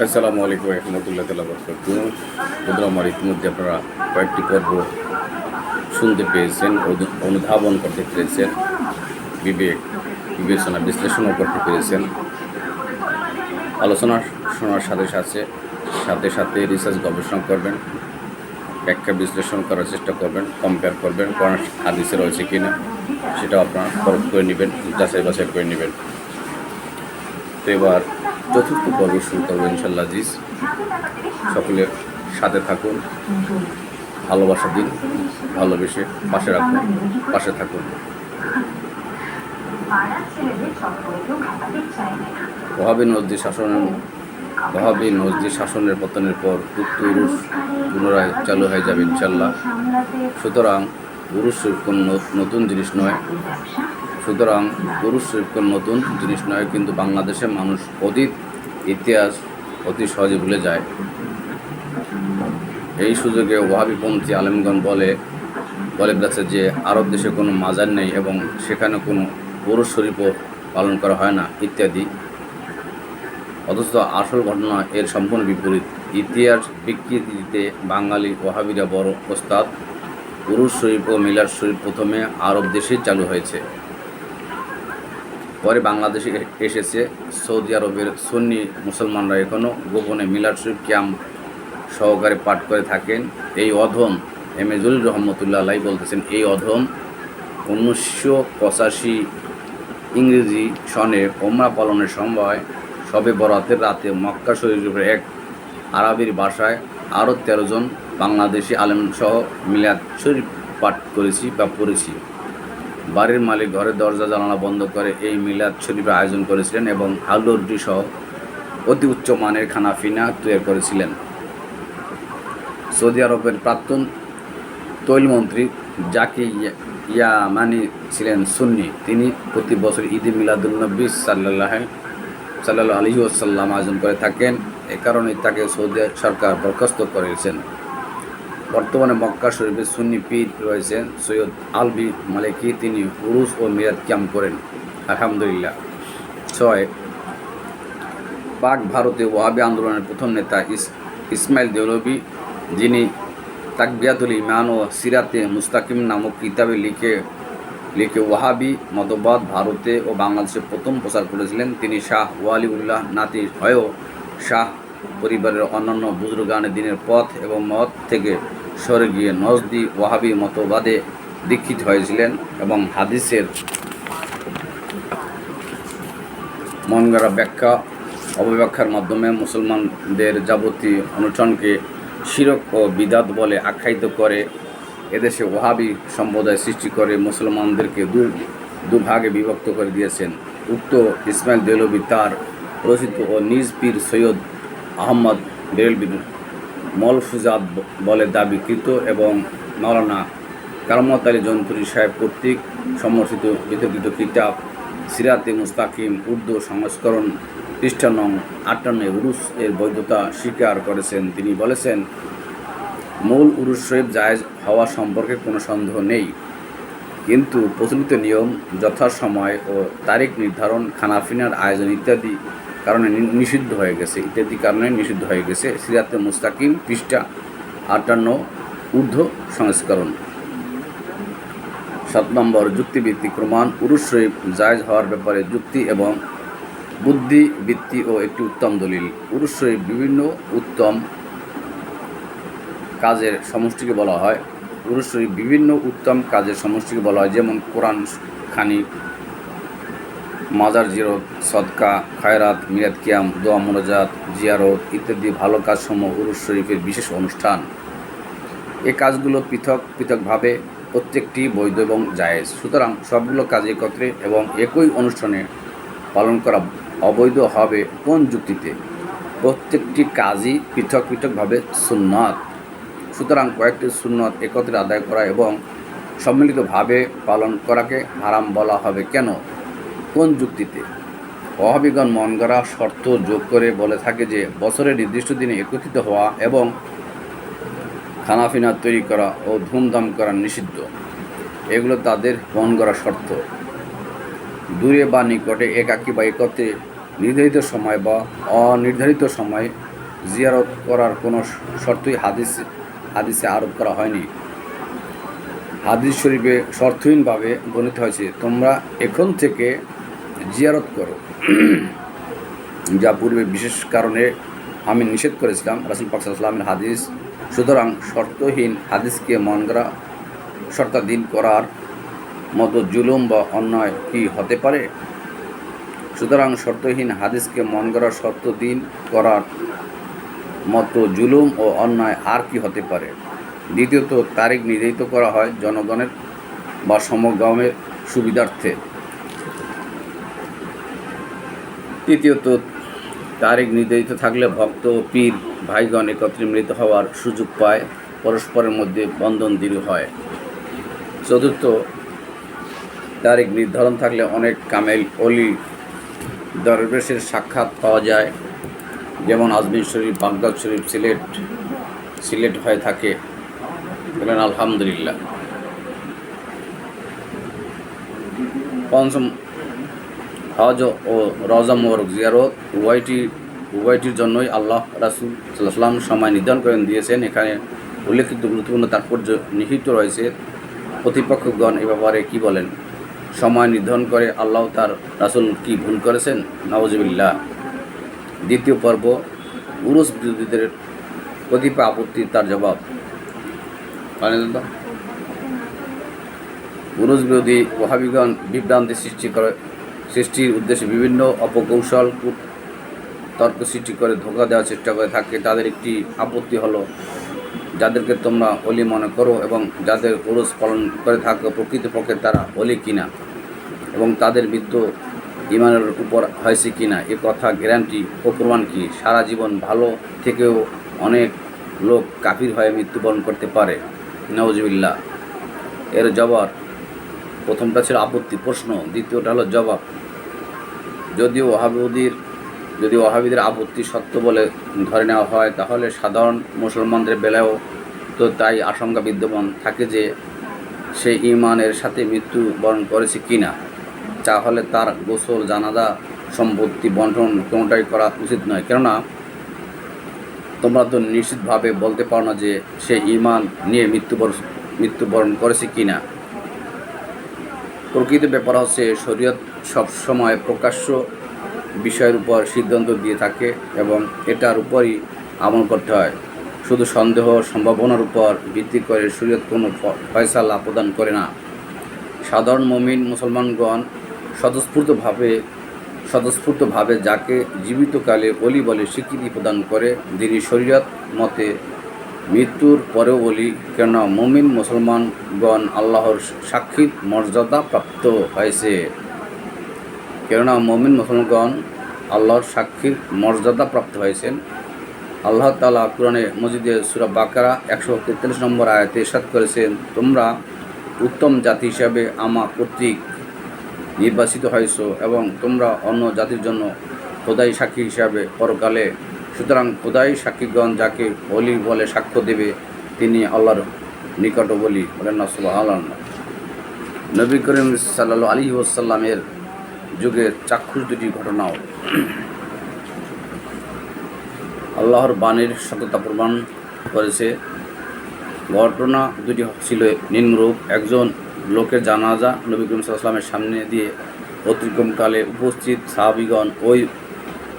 আসসালামু আলাইকুম রহমতুল্লাহ তালা বরকাত বন্ধুরা, আমার ইতিমধ্যে আপনারা কয়েকটি পর্ব শুনতে পেয়েছেন, অনু- অনুধাবন করতে পেরেছেন, বিবেক, বিবেচনা, বিশ্লেষণও করতে পেরেছেন। আলোচনা শোনার সাথে সাথে সাথে সাথে রিসার্চ গবেষণা করবেন, ব্যাখ্যা বিশ্লেষণ করার চেষ্টা করবেন কম্পেয়ার করবেন, কোরআন হাদিসে রয়েছে কি না সেটাও আপনারা করে নেবেন যাচাই বাছাই করে নেবেন। তো এবার চতুর্থ পর্ব শুরু করব ইনশাল্লাহ জিজ সকলের সাথে থাকুন, ভালোবাসা দিন, ভালোবেসে পাশে রাখুন, পাশে থাকুন। ওহাবি নজদি শাসনের ওহাবি নজদি শাসনের পতনের পর উক্ত উরুস পুনরায় চালু হয়ে যাবে ইনশাল্লাহ। সুতরাং শরীফ কোনো নতুন জিনিস নয়। সুতরাং পুরুষ শরীফ কোনো নতুন জিনিস নয়, কিন্তু বাংলাদেশে মানুষ অতীত, ইতিহাস অতি সহজে ভুলে যায়। এই সুযোগে ওয়াহাবিপন্থী আলেমগণ বলে বলে গেছে যে, আরব দেশে কোনো মাজার নেই এবং সেখানে কোনো পুরুষ শরীফও পালন করা হয় না, ইত্যাদি। অথচ আসল ঘটনা এর সম্পূর্ণ বিপরীত। ইতিহাস বিকৃতিতে বাঙালি ওহাবিরা বড় ওস্তাদ। পুরুষ শরীফ ও মিলার শরীফ প্রথমে আরব দেশেই চালু হয়েছে। পরে বাংলাদেশে এসেছে সৌদি আরবের সুন্নি মুসলমানরা এখনও গোপনে মিলাদ শরীফ ক্যাম্প সহকারে পাঠ করে থাকেন। এই অধম এম এ রহমতুল্লাহ আলাই বলতেছেন, এই অধম উনিশশো পঁচাশি ইংরেজি সনে ওমরা পালনের সময় সবে বরাতের রাতে মক্কা শরীফের এক আরবির ভাষায় আরও তেরো জন বাংলাদেশি আলেম সহ মিলাদ শরীফ পাঠ করেছি বা পড়েছি। বাড়ির মালিক ঘরের দরজা জানালা বন্ধ করে এই মিলাদ শরীফের আয়োজন করেছিলেন এবং হালুরডি সহ অতি উচ্চ মানের খানা ফিনা তৈরি করেছিলেন। সৌদি আরবের প্রাক্তন তৈলমন্ত্রী জাকি ইয়া- ইয়ামানি ছিলেন সুন্নি। তিনি প্রতি বছর ঈদে মিলাদুলনবী সাল্লাহ সাল্লাহ আলী ওসাল্লাম আয়োজন করে থাকেন। এ কারণে তাকে সৌদি সরকার বরখাস্ত করেছেন। বর্তমানে মক্কা শরীফে সুন্নি পীর রয়েছেন সৈয়দ আলবি মালিকি। তিনি উরুস ও মিরাদ ক্যাম্প করেন। আলহামদুলিল্লাহ। ছয়, পাক ভারতে ওয়াহাবি আন্দোলনের প্রথম নেতা ইসমাইল দেউলবি যিনি তাকবিয়াতুল ইমান ও সিরাতে মুস্তাকিম নামক কিতাবে লিখে লিখে ওয়াহাবি মতবাদ ভারতে ও বাংলাদেশে প্রথম প্রচার করেছিলেন। তিনি শাহ ওয়ালি উল্লাহ নাতি হয়েও শাহ পরিবারের অন্যান্য বুজুর্গানের দিনের পথ এবং মত থেকে সরে গিয়ে নজদি ওয়াহাবি মতবাদে দীক্ষিত হয়েছিলেন এবং হাদিসের মনগড়া ব্যাখ্যা অবব্যাখ্যার মাধ্যমে মুসলমানদের যাবতীয় অনুষ্ঠানকে শিরক ও বিদাত বলে আখ্যায়িত করে এদেশে ওহাবি সম্প্রদায় সৃষ্টি করে মুসলমানদেরকে দু, দুভাগে বিভক্ত করে দিয়েছেন। উক্ত ইসমাইল দেলবি তার রচিত ও নিজ পীর সৈয়দ আহমদ বেলবির মলফুজাত ব- বলে দাবিকৃত এবং মাওলানা কারামত আলী জন্তুরি সাহেব কর্তৃক সমর্থিত বিতর্কিত কিতাব, সিরাতে মুস্তাকিম, উর্দু সংস্করণ খ্রিস্টান নং আটান্ন উরুস এর বৈধতা স্বীকার করেছেন। তিনি বলেছেন, মূল উরুস শরীফ জায়েজ হওয়া সম্পর্কে কোনো সন্দেহ নেই, কিন্তু প্রচলিত নিয়ম, যথাসময় ও তারিখ নির্ধারণ, খানাফিনার আয়োজন ইত্যাদি কারণে নিষিদ্ধ হয়ে গেছে, ইত্যাদি কারণে নিষিদ্ধ হয়ে গেছে। সিরাতে মুস্তাকিম পৃষ্ঠা আটান্ন, ঊর্ধ্ব সংস্করণ। সাত নম্বর, যুক্তিভিত্তিক প্রমাণ, পুরুষ শরীফ জায়জ হওয়ার ব্যাপারে যুক্তি এবং বুদ্ধি ভিত্তি ও একটি উত্তম দলিল। পুরুষ শরীফ বিভিন্ন উত্তম কাজের সমষ্টিকে বলা হয়। পুরুষ শরীফ বিভিন্ন উত্তম কাজের সমষ্টিকে বলা হয়, যেমন কোরআন খানি মাজার জিরত, সদকা, খায়রাত মিরাত কিয়াম, দোয়া মোনাজাত, জিয়ারত ইত্যাদি ভালো কাজসমূহ উরুস শরীফের বিশেষ অনুষ্ঠান। এ কাজগুলো পৃথক, পৃথকভাবে প্রত্যেকটি বৈধ এবং জায়েজ। সুতরাং সবগুলো কাজ একত্রে এবং একই অনুষ্ঠানে পালন করা অবৈধ হবে কোন যুক্তিতে? প্রত্যেকটি কাজই পৃথক, পৃথকভাবে সুন্নত। সুতরাং কয়েকটি সুন্নত একত্রে আদায় করা এবং সম্মিলিতভাবে পালন করাকে হারাম বলা হবে। কেন? কোন যুক্তিতে? অহাবিগণ মন গড়া শর্ত যোগ করে বলে থাকে যে, বছরের নির্দিষ্ট দিনে একত্রিত হওয়া এবং খানাফিনা তৈরি করা ও ধুমধাম করা নিষিদ্ধ। এগুলো তাদের মন গড়া শর্ত। দূরে বা নিকটে একাকী বা একত্রে নির্ধারিত সময় বা অনির্ধারিত সময় জিয়ারত করার কোনো শর্তই হাদিস, হাদিসে আরোপ করা হয়নি। হাদিস শরীফে শর্তহীনভাবে গণিত হয়েছে, তোমরা এখন থেকে জিয়ারত করো। যা পূর্বে বিশেষ কারণে আমি নিষেধ করেছিলাম, রাসুল পাকসালামের হাদিস। সুতরাং শর্তহীন হাদিসকে মন করা, শর্তাধীন করার মতো জুলুম বা অন্যায় কি হতে পারে? সুতরাং শর্তহীন হাদিসকে মন করা শর্তদিন করার মতো জুলুম ও অন্যায় আর কি হতে পারে? দ্বিতীয়ত, তারিখ নির্ধারিত করা হয় জনগণের বা সমগ্রামের সুবিধার্থে। তৃতীয়ত তারিখ নির্ধারিত থাকলে ভক্ত ও পীর ভাইগণ একত্রে মিলিত হওয়ার সুযোগ পায়, পরস্পরের মধ্যে বন্ধন দৃঢ় হয়। চতুর্থ তারিখ নির্ধারণ থাকলে অনেক কামেল অলি দরবেশের সাক্ষাৎ পাওয়া যায়। যেমন আজমির শরীফ বাগদাদ শরীফ, সিলেট সিলেট হয়ে থাকে। বলেন, আলহামদুলিল্লাহ। পঞ্চম হজ ও রজা মোবারক জিয়ারত উভয়টি, উভয়টির জন্যই আল্লাহ রাসুল সময় নির্ধারণ করেন, দিয়েছেন। এখানে উল্লেখিত গুরুত্বপূর্ণ তাৎপর্য নিহিত রয়েছে। প্রতিপক্ষগণ এ ব্যাপারে কী বলেন? সময় নির্ধারণ করে আল্লাহ তার রাসুল কি ভুল করেছেন? নওয়াজবিল্লাহ দ্বিতীয় পর্ব, উরুস বিরোধীদের কতিপয় আপত্তি তার জবাব? উরুস বিরোধী ওহাবিগণ বিভ্রান্তি সৃষ্টি করে সৃষ্টির উদ্দেশ্যে বিভিন্ন অপকৌশল তর্ক সৃষ্টি করে ধোকা দেওয়ার চেষ্টা করে থাকে। তাদের একটি আপত্তি হলো, যাদেরকে তোমরা অলি মনে করো এবং যাদের ওরস পালন করে থাকো, প্রকৃতপক্ষে তারা অলি কিনা? এবং তাদের মৃত্যু ইমানের উপর হয়েছে কিনা? এ কথা গ্যারান্টি ও প্রমাণ কি? সারা জীবন ভালো থেকেও অনেক লোক কাফির হয়ে মৃত্যুবরণ করতে পারে। নওয়াজবিল্লা এর জবাব প্রথমটা ছিল আপত্তি, প্রশ্ন, দ্বিতীয়টা হলো জবাব। যদিও ওহাবিদের যদি ওহাবিদের আপত্তি সত্য বলে ধরে নেওয়া হয়, তাহলে সাধারণ মুসলমানদের বেলায়ও তো তাই আশঙ্কা বিদ্যমান থাকে যে সে ইমানের সাথে মৃত্যুবরণ করেছে কি কিনা। তাহলে তার গোসল জানাদা সম্পত্তি বন্টন কোনোটাই করা উচিত নয়। কেননা, তোমরা তো নিশ্চিতভাবে বলতে পারো না যে সে ইমান নিয়ে মৃত্যুবরণ মৃত্যুবরণ করেছে কিনা। প্রকৃত ব্যাপার হচ্ছে শরীয়ত সবসময় প্রকাশ্য বিষয়ের উপর সিদ্ধান্ত দিয়ে থাকে এবং এটার উপরই আমল করতে হয়। শুধু সন্দেহ সম্ভাবনার উপর ভিত্তি করে শরীয়ত কোনো ফয়সালা প্রদান করে না। সাধারণ মমিন মুসলমানগণ স্বতঃস্ফূর্তভাবে স্বতঃস্ফূর্তভাবে যাকে জীবিতকালে অলি বলে স্বীকৃতি প্রদান করে, যিনি শরীয়ত মতে মৃত্যুর পরেও বলি, কেননা মমিন মুসলমানগণ আল্লাহর সাক্ষী মর্যাদা প্রাপ্ত হয়েছে। কেননা মমিন মুসলমানগণ আল্লাহর সাক্ষীর মর্যাদা প্রাপ্ত হয়েছেন। আল্লাহ তালা কোরআনে মসজিদে সুরা বাকারা একশো তেতাল্লিশ নম্বর আয়াতে ইরশাদ করেছেন, তোমরা উত্তম জাতি হিসাবে আমা কর্তৃক নির্বাচিত হয়েছ এবং তোমরা অন্য জাতির জন্য খোদাই সাক্ষী হিসাবে পরকালে সুতরাং খোদাই সাক্ষীগণ যাকে অলি বলে সাক্ষ্য দেবে, তিনি আল্লাহর নিকট বলি বলেন না সুবাহ নবী করিম সাল্লা আলী ওসাল্লামের যুগে চাক্ষুষ দুটি ঘটনাও। আল্লাহর বাণীর সততা প্রমাণ করেছে। ঘটনা দুটি ছিল নিম্নরূপ। একজন লোকের জানাজা নবী করিম সাল্লামের সামনে দিয়ে অতিক্রমকালে উপস্থিত সাহাবিগণ ওই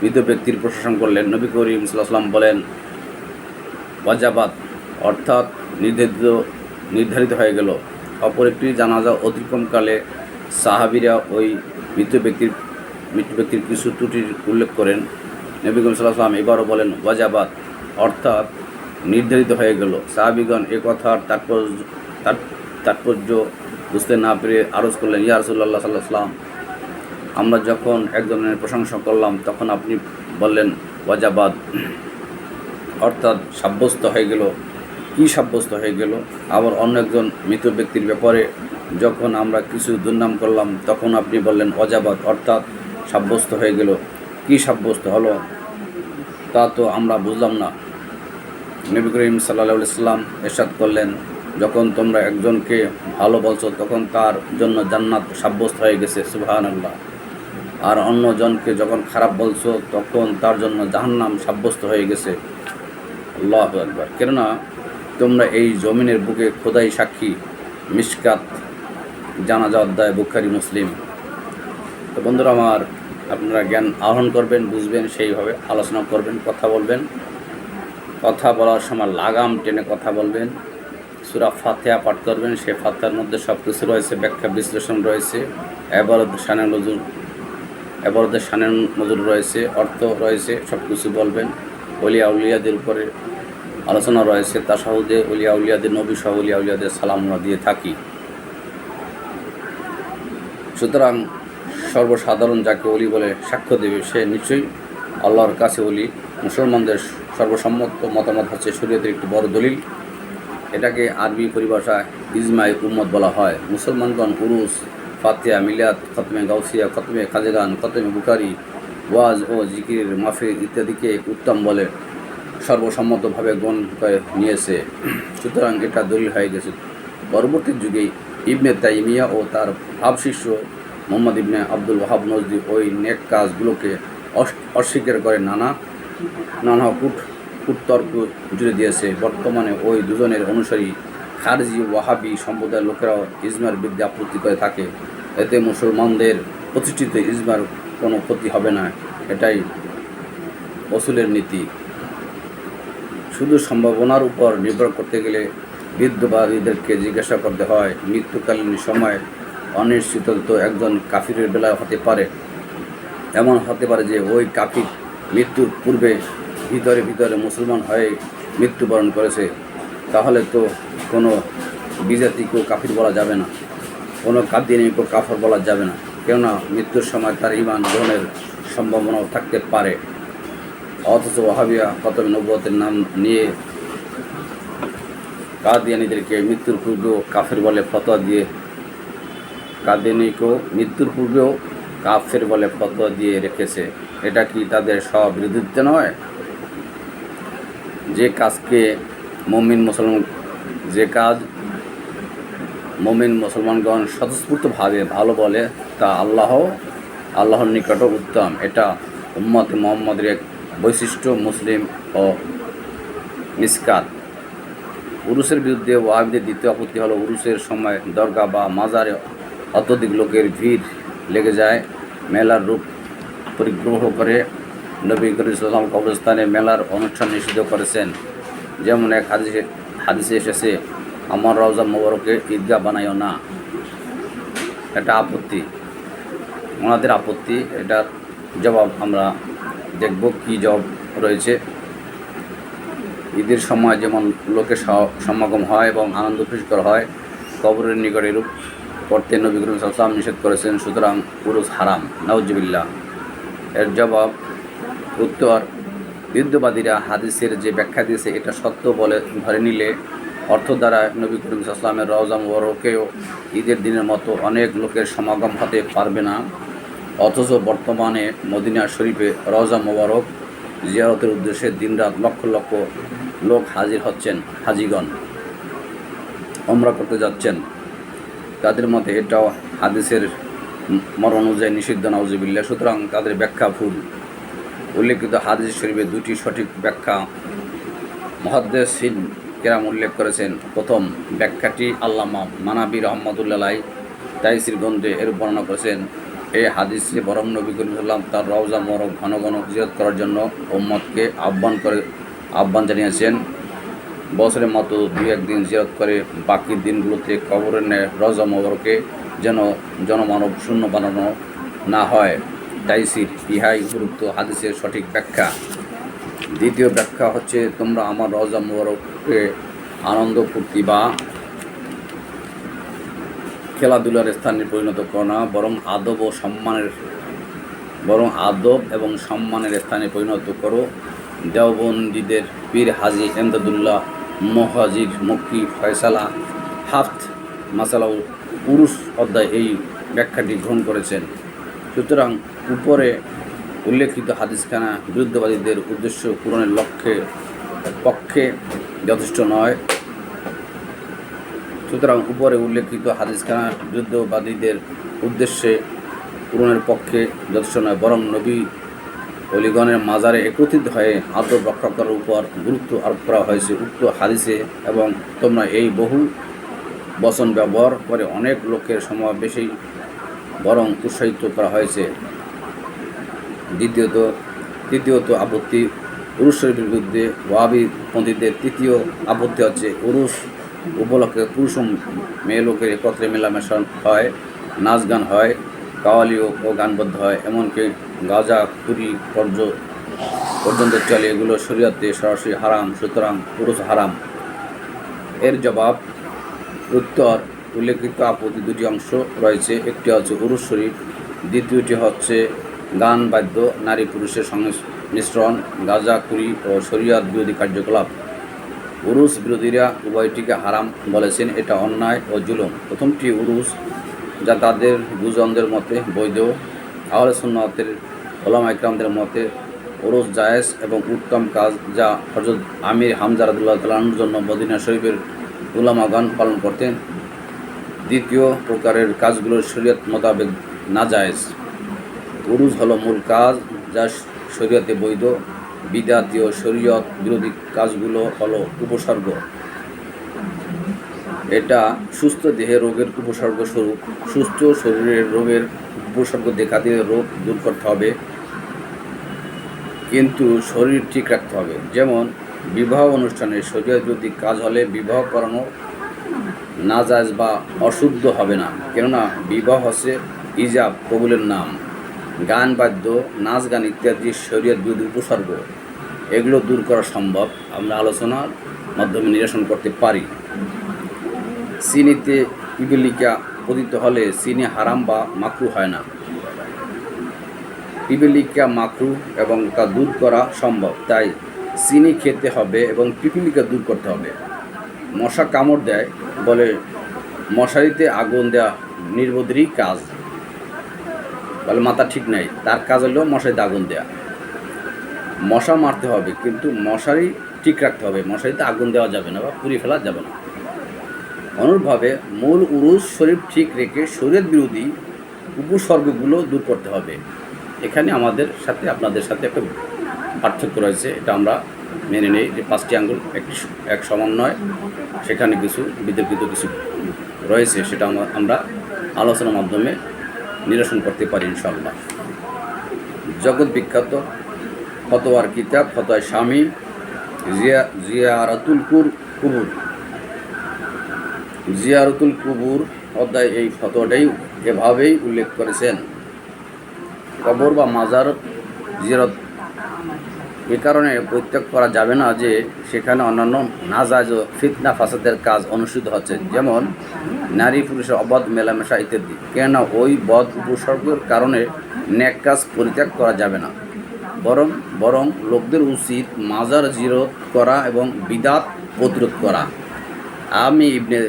মৃত ব্যক্তির প্রশাসন করলেন। নবী করিম সাল্লাম বলেন ওয়াজাবাদ অর্থাৎ নির্ধারিত নির্ধারিত হয়ে গেল। অপর একটি জানাজা অতিক্রমকালে সাহাবিরা ওই মৃত ব্যক্তির মৃত্যু ব্যক্তির কিছু ত্রুটির উল্লেখ করেন। নবী করিম সাল্লাম এবারও বলেন ওয়াজাবাদ অর্থাৎ নির্ধারিত হয়ে গেল। সাহাবিগণ এ কথার তাৎপর্য তাৎপর্য বুঝতে না পেরে আরজ করলেন, ইয়া রসুল্লাহ সাল্লাহ সাল্লাম আমরা যখন একজনের প্রশংসা করলাম, তখন আপনি বললেন, ওয়াজাবাদ। অর্থাৎ সাব্যস্ত হয়ে গেল। কি সাব্যস্ত হয়ে গেল? আবার অন্য একজন মৃত ব্যক্তির ব্যাপারে যখন আমরা কিছু দুর্নাম করলাম, তখন আপনি বললেন অজাবাদ অর্থাৎ সাব্যস্ত হয়ে গেল। কি সাব্যস্ত হলো? তা তো আমরা বুঝলাম না। নবী করিম সাল্লাহ ইসলাম এরশাদ করলেন, যখন তোমরা একজনকে ভালো বলছো, তখন তার জন্য জান্নাত সাব্যস্ত হয়ে গেছে। সুবাহান আল্লাহ আর অন্যজনকে যখন খারাপ বলছো, তখন তার জন্য জাহান্নাম সাব্যস্ত হয়ে গেছে। আল্লাহ একবার কেননা, তোমরা এই জমিনের বুকে খোদাই সাক্ষী, মিসকাত, জানাজা অধ্যায়, বুখারি, মুসলিম। তো বন্ধুরা আমার, আপনারা জ্ঞান আহরণ করবেন, বুঝবেন, সেইভাবে আলোচনা করবেন, কথা বলবেন। কথা বলার সময় লাগাম টেনে কথা বলবেন। সুরা ফাতেহা পাঠ করবেন, সেই ফাতেহার মধ্যে সব কিছু রয়েছে, ব্যাখ্যা বিশ্লেষণ রয়েছে। এবারত শানের নজর এবারতের সানের নজর রয়েছে, অর্থ রয়েছে সব কিছু বলবেন। অলিয়া উলিয়াদের উপরে আলোচনা রয়েছে, তা তাসাহুদে অলিয়া উলিয়াদের নবী সহ উলিয়া উলিয়াদের সালাম দিয়ে থাকি। সুতরাং সর্বসাধারণ যাকে অলি বলে সাক্ষ্য দেবে, সে নিশ্চয়ই আল্লাহর কাছে অলি মুসলমানদের সর্বসম্মত মতামত হচ্ছে শরীয়তের একটি বড় দলিল। এটাকে আরবি পরিভাষায় ইজমাই উম্মত বলা হয়। মুসলমানগণ উরুস ফাতিয়া, মিলাদ, খতমে গাউসিয়া, খতমে খাজেগান খতমে বুকারি ওয়াজ ও জিকির মাফির ইত্যাদিকে উত্তম বলে সর্বসম্মতভাবে গ্রহণ করে নিয়েছে। সুতরাং এটা দলিল হয়ে গেছে। পরবর্তী যুগে ইবনে তাইমিয়া ও তার ভাবশিষ্য মোহাম্মদ ইবনে আব্দুল ওয়াহাব নজদি ওই নেক কাজগুলোকে অস্বীকার করে নানা নানা কুট, কুটতর্ক জুড়ে দিয়েছে। বর্তমানে ওই দুজনের অনুসারী খারজি ওয়াহাবি সম্প্রদায়ের লোকেরাও ইজমার বিরুদ্ধে আপত্তি করে থাকে। এতে মুসলমানদের প্রতিষ্ঠিত ইজমার কোনো ক্ষতি হবে না। এটাই অসুলের নীতি। শুধু সম্ভাবনার উপর নির্ভর করতে গেলে বিদ্যবাদীদেরকে জিজ্ঞাসা করতে হয়, মৃত্যুকালীন সময় অনিশ্চিত তো একজন কাফিরের বেলা হতে পারে। এমন হতে পারে যে ওই কাফির মৃত্যুর পূর্বে ভিতরে ভিতরে মুসলমান হয়ে মৃত্যুবরণ করেছে। তাহলে তো কোনো বিজাতিকেও কাফির বলা যাবে না। কোনো কাদিনীকেও কাফর বলা যাবে না। কেননা মৃত্যুর সময় তার ইমান গ্রহণের সম্ভাবনাও থাকতে পারে। অথচ ওহাবিয়া কতম নব্বতের নাম নিয়ে কাদিয়ানিদেরকে মৃত্যুর পূর্বেও কাফের বলে ফতোয়া দিয়ে কাদিয়ানিকেও মৃত্যুর পূর্বেও কাফের বলে ফতোয়া দিয়ে রেখেছে। এটা কি তাদের স্ববিরোধিত্ব নয়? যে কাজকে মমিন মুসলমান যে কাজ মমিন মুসলমানগণ স্বতঃস্ফূর্তভাবে ভালো বলে তা আল্লাহ, আল্লাহর নিকট উত্তম। এটা উম্মত মোহাম্মদের এক বৈশিষ্ট্য মুসলিম ও মিসকাত। উরুসের বিরুদ্ধে ওয়াহাবিদের দ্বিতীয় আপত্তি হলো উরুসের সময় দরগা বা মাজারে অত্যধিক লোকের ভিড় লেগে যায়। মেলার রূপ পরিগ্রহ করে নবী করিম কবরস্থানে মেলার অনুষ্ঠান নিষিদ্ধ করেছেন। যেমন এক হাদিসে হাদিসে এসেছে, আমার রওজা মোবারকে ঈদগাহ বানাইও না। এটা আপত্তি। ওনাদের আপত্তি এটার জবাব আমরা দেখব কি জবাব রয়েছে। ঈদের সময় যেমন লোকের সমাগম হয় এবং আনন্দ খুশিকর হয়, কবরের নিকটে রূপ করতে নবী সাল্লাম নিষেধ করেছেন, সুতরাং পুরুষ হারাম। নওজবিল্লা এর জবাব উত্তর বিদ্যবাদীরা হাদিসের যে ব্যাখ্যা দিয়েছে, এটা সত্য বলে ধরে নিলে অর্থ দ্বারা নবী করিম সাল্লামের রওজা মোবারকেও ঈদের দিনের মতো অনেক লোকের সমাগম হতে পারবে না। অথচ বর্তমানে মদিনা শরীফে রওজা মোবারক জিয়ারতের উদ্দেশ্যে দিনরাত লক্ষ লক্ষ লোক হাজির হচ্ছেন, হাজিগণ। ওমরা করতে যাচ্ছেন। তাদের মতে এটাও হাদিসের মর অনুযায়ী নিষিদ্ধ নাউজিবিল্লা সুতরাং তাদের ব্যাখ্যা ভুল। উল্লেখিত হাদিস শরীফে দুটি সঠিক ব্যাখ্যা মহাদ্দেসিন কেরাম উল্লেখ করেছেন। প্রথম ব্যাখ্যাটি আল্লামা মানাবি রহমতুল্লাহ তাইসির গন্ধে এর বর্ণনা করেছেন। এই হাদিসে বরং নবী করিম সাল্লাম তার রওজা মরক ঘন ঘন জিরত করার জন্য উম্মতকে আহ্বান করে, আহ্বান জানিয়েছেন। বছরের মতো দুই একদিন জিরত করে বাকি দিনগুলোতে কবরের ন্যায় রজা মোবরকে যেন জনমানব শূন্য বানানো না হয়। তাইসির, ইহাই উপরুক্ত হাদিসের সঠিক ব্যাখ্যা। দ্বিতীয় ব্যাখ্যা হচ্ছে, তোমরা আমার রজা মোবারককে আনন্দ, ফুর্তি বা খেলাধুলার স্থানে পরিণত করো না, বরং আদব ও সম্মানের, বরং আদব এবং সম্মানের স্থানে পরিণত করো। দেওবন্দীদের পীর হাজি এমদাদুল্লাহ মহাজির মক্কি ফয়সালা হাফত মাসালা ও পুরুষ অধ্যায় এই ব্যাখ্যাটি গ্রহণ করেছেন। সুতরাং উপরে উল্লেখিত হাদিসখানা বিরুদ্ধবাদীদের উদ্দেশ্য পূরণের লক্ষ্যে, পক্ষে যথেষ্ট নয়। সুতরাং উপরে উল্লেখিত হাদিসখানা বিরুদ্ধবাদীদের উদ্দেশ্যে পূরণের পক্ষে যথেষ্ট নয়, বরং নবী অলিগণের মাজারে একত্রিত হয়ে আদব রক্ষা করার উপর গুরুত্ব আরোপ করা হয়েছে। উক্ত হাদিসে এবং তোমরা এই বহু বচন ব্যবহার করে অনেক লোকের সমাবেশেই বরং উৎসাহিত করা হয়েছে। দ্বিতীয়ত, তৃতীয়ত আপত্তি, উরুষ শরীফের বিরুদ্ধে ওয়াবিপন্থীদের তৃতীয় আপত্তি হচ্ছে উরুষ উপলক্ষে পুরুষ মেয়ে লোকের একত্রে মেলামেশা হয়, নাচ গান হয়, কাওয়ালি ও গানবদ্ধ হয়, এমনকি গাঁজা কুড়ি পর্য পর্যন্ত চলে, এগুলো শরীয়তে সরাসরি হারাম, সুতরাং পুরুষ হারাম। এর জবাব, উত্তর উল্লেখিত আপত্তি দুটি অংশ রয়েছে। একটি হচ্ছে উরুষ শরীফ, দ্বিতীয়টি হচ্ছে গান বাদ্য, নারী পুরুষের সংমিশ্রণ, গাঁজা, কুড়ি ও শরীয়ত বিরোধী কার্যকলাপ। উরুস বিরোধীরা উভয়টিকে হারাম বলেছেন, এটা অন্যায় ও জুলুম। প্রথমটি উরুস যা তাদের গুজনদের মতে বৈধ। আহলে সুন্নাতের ওলামা ইকরামদের মতে ওরস জায়েজ এবং উত্তম কাজ, যা হজরত আমির হামজা রাদুল্লাহ তালানোর জন্য মদিনা শরীফের উলামাগান পালন করতেন। দ্বিতীয় প্রকারের কাজগুলো শরীয়ত মোতাবেক না জায়েজ উরুজ হলো মূল কাজ, যা শরীয়তে বৈধ বিদাতীয় শরীয়ত বিরোধী কাজগুলো হলো উপসর্গ। এটা সুস্থ দেহে রোগের উপসর্গ স্বরূপ। সুস্থ শরীরের রোগের উপসর্গ দেখা দিয়ে রোগ দূর করতে হবে। কিন্তু শরীর ঠিক রাখতে হবে। যেমন, বিবাহ অনুষ্ঠানে শরীর যদি কাজ হলে বিবাহ করানো নাজাজ বা অশুদ্ধ হবে না। কেননা বিবাহ হচ্ছে ইজাব কবুলের নাম। গান, বাদ্য, নাচ, গান ইত্যাদি শরীরের বিরোধী উপসর্গ। এগুলো দূর করা সম্ভব। আমরা আলোচনার মাধ্যমে নিরসন করতে পারি। চিনিতে পিপিলিকা পতিত হলে চিনি হারাম বা মাকরু হয় না। পিপিলিকা মাকরু এবং তা দূর করা সম্ভব। তাই চিনি খেতে হবে এবং পিপিলিকা দূর করতে হবে। মশা কামড় দেয়, বলে মশারিতে আগুন দেওয়া নির্বোধেরই কাজ। বলে মাথা ঠিক নাই, তার কাজ হলো মশারিতে আগুন দেওয়া মশা মারতে হবে, কিন্তু মশারি ঠিক রাখতে হবে, মশারিতে আগুন দেওয়া যাবে না বা পুড়িয়ে ফেলা যাবে না। অনুরূপভাবে মূল উরুজ শরীর ঠিক রেখে শরীর বিরোধী উপসর্গগুলো দূর করতে হবে। এখানে আমাদের সাথে, আপনাদের সাথে একটা পার্থক্য রয়েছে, এটা আমরা মেনে নিই যে পাঁচটি আঙ্গুল একটি এক সমন্বয় সেখানে কিছু বিতর্কিত কিছু রয়েছে, সেটা আমরা- আলোচনার মাধ্যমে নিরসন করতে পারি ইনশাল্লাহ জগৎ বিখ্যাত ফতোয়ার কিতাব ফতোয় স্বামী জিয়া জিয়ারাতুল কুর কুবুর। জিয়ারতুল কুবুর অধ্যায় এই ফতোয়াটাই এভাবেই উল্লেখ করেছেন। কবর বা মাজার জিয়ারত এ কারণে পরিত্যাগ করা যাবে না যে সেখানে অন্যান্য নাজাজ ও ফিতনা ফাসাদের কাজ অনুষ্ঠিত হচ্ছে, যেমন নারী পুরুষের অবাধ মেলামেশা ইত্যাদি। কেননা ওই বধ উপসর্গের কারণে ন্যাক কাজ পরিত্যাগ করা যাবে না। বরং বরং লোকদের উচিত মাজার জিরত করা এবং বিদাত প্রতিরোধ করা। আমি ইবনে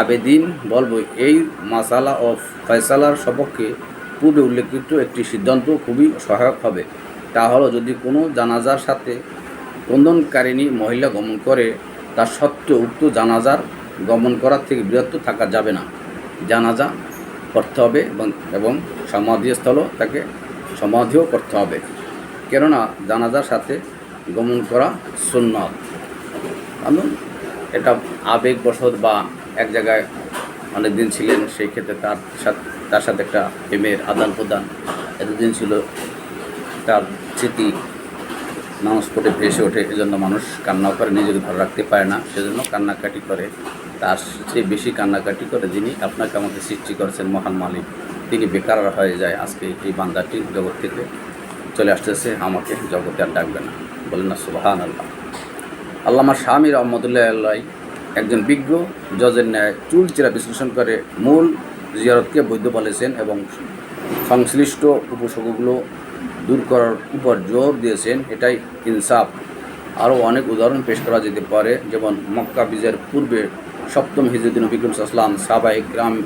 আবেদিন বলব, এই মাসালা ও ফয়সালার সপক্ষে পূর্বে উল্লেখিত একটি সিদ্ধান্ত খুবই সহায়ক হবে। তা হলো যদি কোনো জানাজার সাথে ক্রন্দনকারিণী মহিলা গমন করে তার সত্ত্বেও উক্ত জানাজার গমন করার থেকে বিরত থাকা যাবে না। জানাজা করতে হবে এবং এবং সমাধিস্থলও তাকে সমাধিও করতে হবে। কেননা জানাজার সাথে গমন করা সুন্নত। কারণ এটা আবেগবশত বা এক জায়গায় অনেক দিন ছিলেন, সেই ক্ষেত্রে তার সাথে তার সাথে একটা প্রেমের আদান প্রদান এতদিন ছিল। তার স্মৃতি নামাজ ভেসে ওঠে, এজন্য মানুষ কান্না করে, নিজেকে ধরে রাখতে পারে না, সেজন্য কান্নাকাটি করে। তার চেয়ে বেশি কান্নাকাটি করে যিনি, আপনাকে আমাকে সৃষ্টি করেছেন মহান মালিক। তিনি বেকার হয়ে যায় আজকে এই বান্দাটি জগৎ থেকে। চলে আসতেছে আমাকে, জগতে আর ডাকবে না। বলেন না সুবাহান আল্লাহ আল্লামা স্বামী রহমতুল্লাহ আল্লাহ একজন বিজ্ঞ, জজের ন্যায় চুলচেরা বিশ্লেষণ করে মূল জিয়ারতকে বৈধ বলেছেন এবং সংশ্লিষ্ট উপসর্গগুলো দূর করার উপর জোর দিয়েছেন, এটাই ইনসাফ। আরও অনেক উদাহরণ পেশ করা যেতে পারে, যেমন মক্কা বিজয়ের পূর্বে সপ্তম হিজুদ্দিন বিক্রম ইসলাম সাবা গ্রাম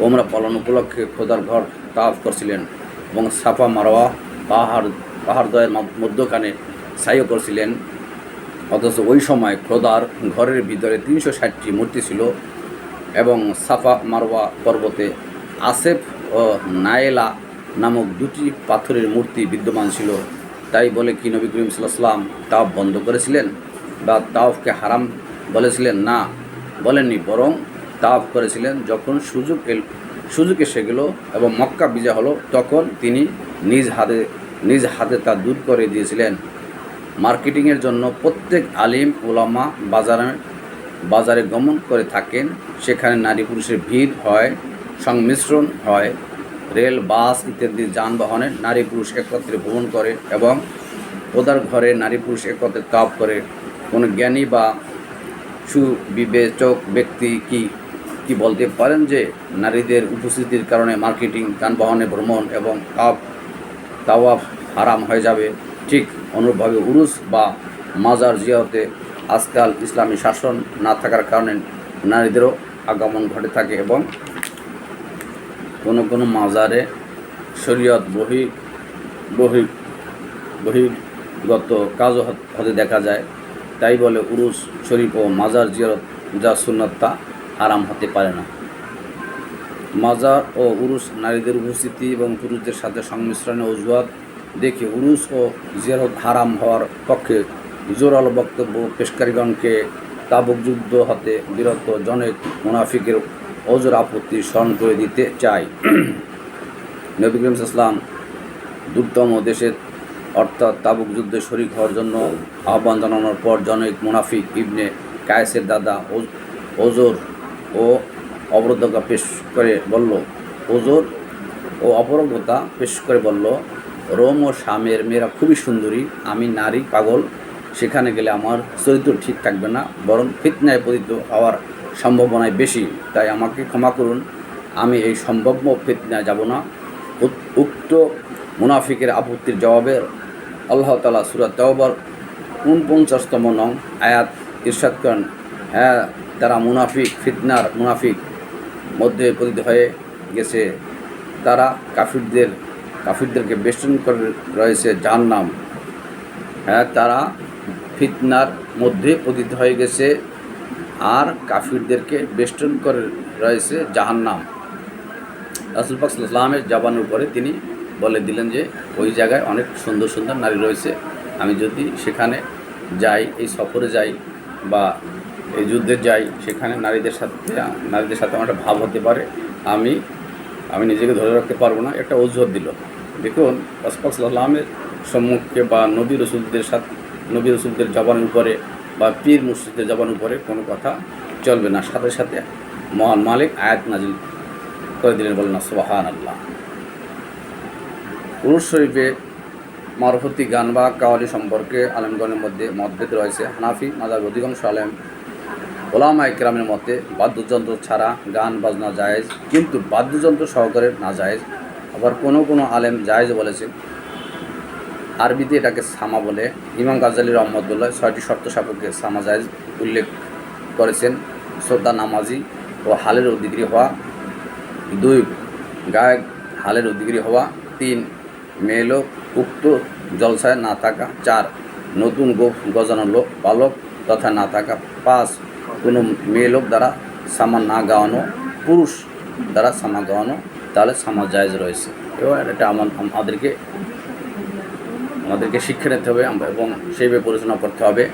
ওমরা পালন উপলক্ষে খোদার ঘর তাফ করছিলেন এবং সাফা মারোয়া পাহাড় পাহাড়দ্বয়ের মধ্য- মধ্যখানে সাইও করছিলেন। অথচ ওই সময় খোদার ঘরের ভিতরে তিনশো ষাটটি মূর্তি ছিল এবং সাফা মারোয়া পর্বতে আসেফ ও নায়েলা নামক দুটি পাথরের মূর্তি বিদ্যমান ছিল। তাই বলে কি নবী করিম সাল্লাম তাওয়াফ বন্ধ করেছিলেন বা তাওফকে হারাম বলেছিলেন? না, বলেননি, বরং তাওয়াফ করেছিলেন যখন সুযোগ এল, সুযোগ এসে গেল এবং মক্কা বিজয় হলো, তখন তিনি নিজ হাতে নিজ হাতে তা দূর করে দিয়েছিলেন। মার্কেটিংয়ের জন্য প্রত্যেক আলিম ওলামা বাজারে বাজারে গমন করে থাকেন। সেখানে নারী পুরুষের ভিড় হয়, সংমিশ্রণ হয়। রেল, বাস ইত্যাদি যানবাহনে নারী পুরুষ একত্রে ভ্রমণ করে এবং ওদার ঘরে নারী পুরুষ একত্রে তাপ করে। কোনো জ্ঞানী বা সুবিবেচক ব্যক্তি কি কি বলতে পারেন যে নারীদের উপস্থিতির কারণে মার্কেটিং, যানবাহনে ভ্রমণ এবং কাপ তাওয়াফ হারাম হয়ে যাবে? ঠিক অনুরূপভাবে উরুস বা মাজার জিয়াতে আজকাল ইসলামী শাসন না থাকার কারণে নারীদেরও আগমন ঘটে থাকে এবং কোনো কোনো মাজারে শরীয়ত বহি বহি, বহির্গত কাজও হতে দেখা যায়। তাই বলে উরুস শরীফ ও মাজার জিয়ারত যা সুন্নত তা হারাম হতে পারে না। মাজার ও উরুস নারীদের উপস্থিতি এবং পুরুষদের সাথে সংমিশ্রণে অজুহাত দেখে উরুস ও জিয়ারত হারাম হওয়ার পক্ষে জোরালো বক্তব্য পেশকারীগণকে তাবুক যুদ্ধ হতে বিরত জনেক মুনাফিকের অজর আপত্তি স্মরণ করে দিতে চাই। নবী ইসলাম দুর্গম দেশের অর্থাৎ তাবুক যুদ্ধে শরিক হওয়ার জন্য আহ্বান জানানোর পর জনৈক মুনাফিক ইবনে কায়েসের দাদা ওজ- ওজোর ও অবরোধতা পেশ করে বলল, ওজোর ও অপরগতা পেশ করে বলল, রোম ও শামের মেয়েরা খুবই সুন্দরী, আমি নারী পাগল, সেখানে গেলে আমার চরিত্র ঠিক থাকবে না, বরং ফিতনায় পতিত হওয়ার সম্ভাবনাই বেশি, তাই আমাকে ক্ষমা করুন। আমি এই সম্ভাব্য ফিতনায় যাব না। উক্ত মুনাফিকের আপত্তির জবাবে আল্লাহ তালা সুরাত তওবার উনপঞ্চাশতম নং আয়াত ইরশাদ করেন হ্যাঁ তারা মুনাফিক, ফিতনার মুনাফিক মধ্যে পতিত হয়ে গেছে, তারা কাফিরদের, কাফিরদেরকে বেষ্টন করে রয়েছে যার নাম হ্যাঁ তারা ফিতনার মধ্যে পতিত হয়ে গেছে আর কাফিরদেরকে বেষ্টন করে রয়েছে জাহান্নাম। রাসুল পাক ইসলামের জবানের উপরে তিনি বলে দিলেন যে, ওই জায়গায় অনেক সুন্দর সুন্দর নারী রয়েছে। আমি যদি সেখানে যাই, এই সফরে যাই বা এই যুদ্ধে যাই, সেখানে নারীদের সাথে নারীদের সাথে আমার একটা ভাব হতে পারে। আমি আমি নিজেকে ধরে রাখতে পারব না। একটা অজুহাত দিল। দেখুন রাসপাক সাল্লামের সম্মুখে বা নবী রসুলদের সাথে, নবী রসুলদের জবানের উপরে বা পীর মুর্শিদের জবানের উপরে কোনো কথা চলবে না। সাথে সাথে মহান মালিক আয়াত নাজিল করে দিলেন, বলেন সোহান আল্লাহ উরুস শরীফে মারফতি গান বা কাওয়ালি সম্পর্কে আলেমগণের মধ্যে মতভেদ রয়েছে। হানাফি মাজার অধিকাংশ আলেম ওলামা ইকরামের মতে বাদ্যযন্ত্র ছাড়া গান, বাজনা জায়েজ, কিন্তু বাদ্যযন্ত্র সহকারে না জায়েজ। আবার কোনো কোনো আলেম জায়েজ বলেছেন আরবিতে এটাকে সামা বলে। ইমাম গাজালি রহমতুল্লাহ ছয়টি শর্ত সাপেক্ষে সামা জায়েজ উল্লেখ করেছেন। শ্রদ্ধা, নামাজি ও হালের অধিকারী হওয়া। দুই, গায়ক, হালের অধিকারী হওয়া। তিন, মেয়ে লোক, উক্ত জলসায় না থাকা। চার, নতুন গজানো লোক বালক তথা না থাকা। পাঁচ, কোনো মেয়ে লোক দ্বারা সামা না গাওয়ানো, পুরুষ দ্বারা সামা গাওয়ানো, তাহলে সামা জায়েজ রয়েছে। এবং এটা আমাদেরকে আমাদেরকে শিক্ষা নিতে হবে, আমরা এবং সেইভাবে পরিচালনা করতে হবে।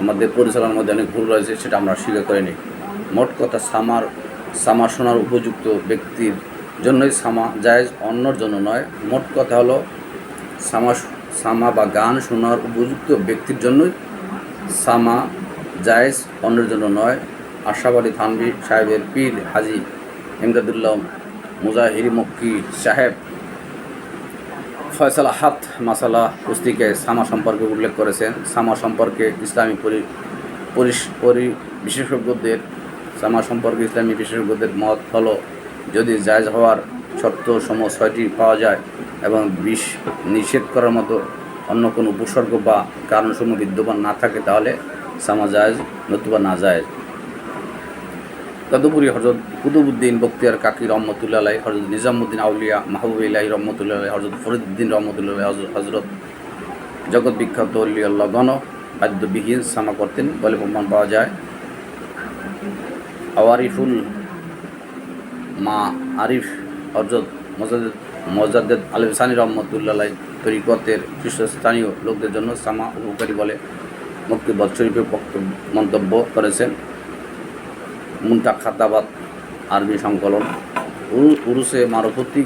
আমাদের পরিচালনার মধ্যে অনেক ভুল রয়েছে, সেটা আমরা স্বীকার করে নিই। মোট কথা, সামার সামা শোনার উপযুক্ত ব্যক্তির জন্যই সামা জায়েজ, অন্যর জন্য নয়। মোট কথা হলো, সামা সামা বা গান শোনার উপযুক্ত ব্যক্তির জন্যই সামা জায়েজ, অন্যের জন্য নয়। আশাবাদী থানবি সাহেবের পীর হাজি ইমদাদুল্লাহ মুজাহিরি মক্কি সাহেব ফয়সালা হাত মাসালা পুস্তিকায় সামা সম্পর্কে উল্লেখ করেছেন। সামা সম্পর্কে ইসলামী পরি, বিশেষজ্ঞদের সামা সম্পর্কে ইসলামী বিশেষজ্ঞদের মত হলো, যদি জায়জ হওয়ার শর্ত সম ছয়টি পাওয়া যায় এবং বিষ নিষেধ করার মতো অন্য কোনো উপসর্গ বা কারণসমূহ বিদ্যমান না থাকে, তাহলে সামা জায়জ নতুবা না জায়েজ। তদুপরি হজরত কুতুবুদ্দিন বক্তিয়ার কাকি রহমতুল্লাহ হজরত নিজামুদ্দিন আউলিয়া মাহবুব ইলাহি রহমতুল্লাহ হজরত ফরিদুদ্দিন রহমতুল্লাহ হজরত জগৎ বিখ্যাত আল্লাহ গণ বাদ্যবিহীন সামা করতেন বলে প্রমাণ পাওয়া যায়। আওয়ারিফুল মা আরিফ হজরত মজাদ মজাদ্দেদ আলিম সানি রহমতুল্লাহ তরিকতের শীর্ষস্থানীয় লোকদের জন্য সামা উপকারী বলে মুক্তি বৎসরীপে মন্তব্য করেছেন। মুন্তা খাতাবাদ আরবি সংকলন, উরু- উরুসে মারফতি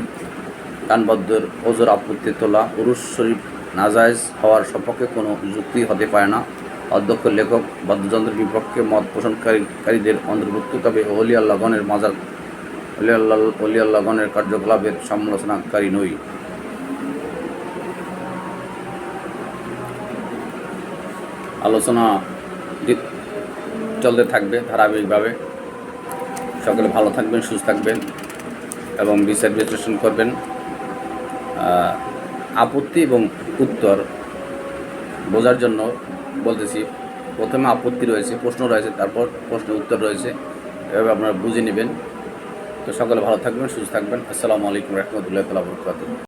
গানবদ্ধের ওজোর আপত্তি তোলা, উরুস শরীফ নাজায়েজ হওয়ার সপক্ষে কোনো যুক্তি হতে পারে না। অধ্যক্ষ, লেখক, বাদ্যযন্ত্রের বিপক্ষে মত পোষণকারীকারীদের অন্তর্ভুক্ত, তবে অলি আল্লাহগণের মাজার অলি আল্লাহ অলি আল্লাহগণের কার্যকলাপের সমালোচনাকারী নই। আলোচনা চলতে থাকবে ধারাবাহিকভাবে। সকলে ভালো থাকবেন, সুস্থ থাকবেন এবং বিচার বিশ্লেষণ করবেন। আপত্তি এবং উত্তর বোঝার জন্য বলতেছি, প্রথমে আপত্তি রয়েছে, প্রশ্ন রয়েছে, তারপর প্রশ্নের উত্তর রয়েছে, এভাবে আপনারা বুঝে নেবেন। তো সকলে ভালো থাকবেন, সুস্থ থাকবেন। আসসালামু আলাইকুম রহমতুল্লাহ তালা বরকাত